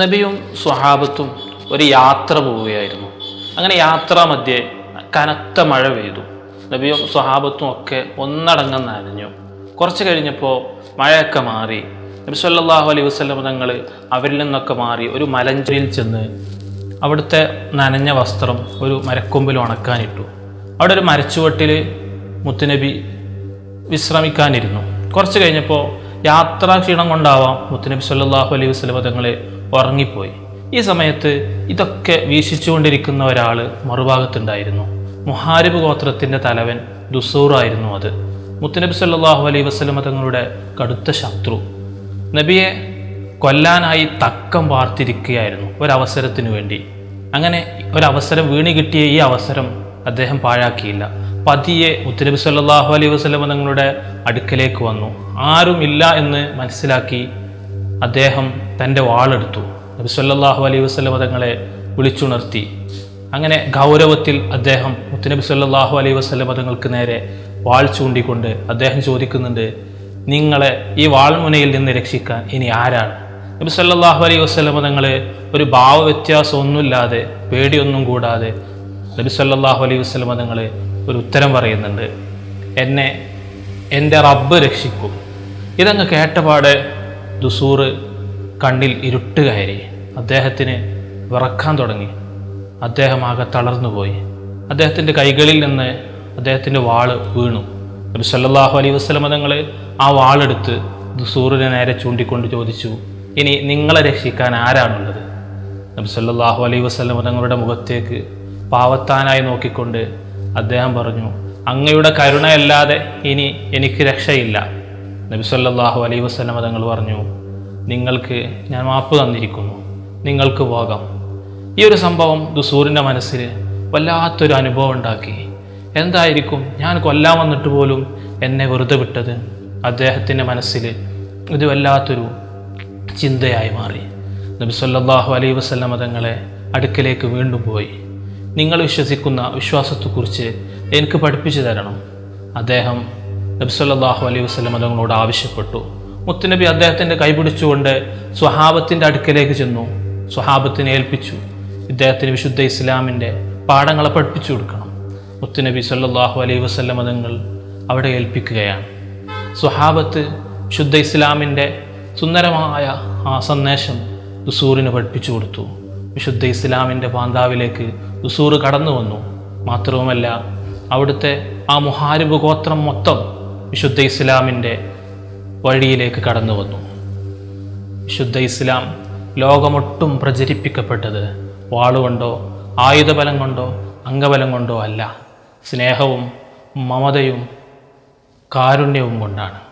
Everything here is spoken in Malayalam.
നബിയും സ്വഹാബത്തും ഒരു യാത്ര പോവുകയായിരുന്നു. അങ്ങനെ യാത്രാ മധ്യേ കനത്ത മഴ പെയ്തു. നബിയും സ്വഹാബത്തും ഒക്കെ ഒന്നടങ്കം നനഞ്ഞു. കുറച്ച് കഴിഞ്ഞപ്പോൾ മഴയൊക്കെ മാറി. നബി സല്ലാഹു അലൈഹി വസ്ലം തങ്ങൾ അവരിൽ നിന്നൊക്കെ മാറി ഒരു മലഞ്ചരിയിൽ ചെന്ന് അവിടുത്തെ നനഞ്ഞ വസ്ത്രം ഒരു മരക്കൊമ്പിൽ ഉണക്കാനിട്ടു. അവിടെ ഒരു മരച്ചുവട്ടിൽ മുത്തുനബി വിശ്രമിക്കാനിരുന്നു. കുറച്ച് കഴിഞ്ഞപ്പോൾ യാത്രാ ക്ഷീണം കൊണ്ടാവാം മുത്തുനബി സല്ലാഹു അലൈഹി വസല്ലം തങ്ങൾ ഉറങ്ങിപ്പോയി. ഈ സമയത്ത് ഇതൊക്കെ വീക്ഷിച്ചുകൊണ്ടിരിക്കുന്ന ഒരാൾ മറുഭാഗത്തുണ്ടായിരുന്നു. മുഹാരിബ് ഗോത്രത്തിന്റെ തലവൻ ദുസൂറായിരുന്നു അത്. മുത്തനബി സല്ലാഹു അലൈ വസ്ലമ തങ്ങളുടെ കടുത്ത ശത്രു. നബിയെ കൊല്ലാനായി തക്കം പാർത്തിരിക്കുകയായിരുന്നു ഒരവസരത്തിനു വേണ്ടി. അങ്ങനെ ഒരവസരം വീണി കിട്ടിയ ഈ അവസരം അദ്ദേഹം പാഴാക്കിയില്ല. പതിയെ മുത്തനബി സല്ലാഹു അലൈ വസ്ലമ തങ്ങളുടെ അടുക്കലേക്ക് വന്നു. ആരും ഇല്ല എന്ന് മനസ്സിലാക്കി അദ്ദേഹം തന്റെ വാളെടുത്തു. നബി സല്ലല്ലാഹു അലൈഹി വസ്ലം തങ്ങളെ വിളിച്ചുണർത്തി. അങ്ങനെ ഗൗരവത്തിൽ അദ്ദേഹം മുത്തുനബി സല്ലാഹു അലൈഹി വസ്ലം തങ്ങൾക്ക് നേരെ വാൾ ചൂണ്ടിക്കൊണ്ട് അദ്ദേഹം ചോദിക്കുന്നുണ്ട് നിങ്ങളെ ഈ വാൾമുനയിൽ നിന്ന് രക്ഷിക്കാൻ ഇനി ആരാണ്? നബി സല്ലാഹു അലൈഹി വസ്ലം തങ്ങൾ ഒരു ഭാവവ്യത്യാസമൊന്നുമില്ലാതെ പേടിയൊന്നും കൂടാതെ നബി സല്ലാഹു അലൈഹി വസ്ലം തങ്ങൾ ഒരു ഉത്തരം പറയുന്നുണ്ട് എന്നെ എന്റെ റബ്ബ് രക്ഷിക്കും. ഇതങ്ങ് കേട്ടപാടെ ദുസൂറ് കണ്ണിൽ ഇരുട്ട് കയറി. അദ്ദേഹത്തിന് വിറക്കാൻ തുടങ്ങി. അദ്ദേഹം ആകെ തളർന്നുപോയി അദ്ദേഹത്തിന്റെ കൈകളിൽ നിന്ന് അദ്ദേഹത്തിന്റെ വാൾ വീണു. നബി സല്ലാഹു അലൈ വസ്ലമ തങ്ങൾ ആ വാളെടുത്ത് ദുസൂറിനെ നേരെ ചൂണ്ടിക്കൊണ്ട് ചോദിച്ചു ഇനി നിങ്ങളെ രക്ഷിക്കാൻ ആരാണുള്ളത്? നബി സല്ലാഹു അലൈ വസ്ലമ തങ്ങളുടെ മുഖത്തേക്ക് പാവത്താനായി നോക്കിക്കൊണ്ട് അദ്ദേഹം പറഞ്ഞു അങ്ങയുടെ കരുണയല്ലാതെ ഇനി എനിക്ക് രക്ഷയില്ല. നബി അലൈ വസല്ലം തങ്ങൾ പറഞ്ഞു നിങ്ങൾക്ക് ഞാൻ മാപ്പ് തന്നിരിക്കുന്നു. നിങ്ങൾക്ക് പോകാം ഈ ഒരു സംഭവം ദുസൂറിന്റെ മനസ്സിൽ വല്ലാത്തൊരു അനുഭവം ഉണ്ടാക്കി. എന്തായിരിക്കും? ഞാൻ കൊല്ലാൻ വന്നിട്ട് പോലും എന്നെ വെറുതെ വിട്ടത്? അദ്ദേഹത്തിന്റെ മനസ്സിൽ ഇത് വല്ലാത്തൊരു ചിന്തയായി മാറി. നബി സല്ലല്ലാഹു അലൈഹി വസല്ലം തങ്ങളെ അടുക്കലേക്ക് വീണ്ടും പോയി. നിങ്ങൾ വിശ്വസിക്കുന്ന വിശ്വാസത്തെക്കുറിച്ച് എനിക്ക് പഠിപ്പിച്ചു തരണം. അദ്ദേഹം നബി സല്ലല്ലാഹു അലൈഹി വസ്ലം തങ്ങളോട് ആവശ്യപ്പെട്ടു. മുത്തുനബി അദ്ദേഹത്തിന്റെ കൈപിടിച്ചുകൊണ്ട് സ്വഹാബത്തിന്റെ അടുക്കലേക്ക് ചെന്നു. സ്വഹാബത്തിനെ ഏൽപ്പിച്ചു. ഇദ്ദേഹത്തിന് വിശുദ്ധ ഇസ്ലാമിന്റെ പാഠങ്ങളെ പഠിപ്പിച്ചു കൊടുക്കണം. മുത്തുനബി സല്ലാഹു അലൈഹി വസ്ലം തങ്ങൾ അവിടെ ഏൽപ്പിക്കുകയാണ്. സ്വഹാബത്ത് ശുദ്ധ ഇസ്ലാമിന്റെ സുന്ദരമായ ആ സന്ദേശം ദുസൂറിന് പഠിപ്പിച്ചു കൊടുത്തു. വിശുദ്ധ ഇസ്ലാമിന്റെ പാന്താവിലേക്ക് ദുസൂർ കടന്നു വന്നു. മാത്രവുമല്ല അവിടുത്തെ ആ മുഹാരിബ് ഗോത്രം മൊത്തം വിശുദ്ധ ഇസ്ലാമിന്റെ വഴിയിലേക്ക് കടന്നു വന്നു. വിശുദ്ധ ഇസ്ലാം ലോകമൊട്ടും പ്രചരിപ്പിക്കപ്പെട്ടത് വാളുകൊണ്ടോ ആയുധബലം കൊണ്ടോ അംഗബലം കൊണ്ടോ അല്ല. സ്നേഹവും മമതയും കാരുണ്യവും കൊണ്ടാണ്.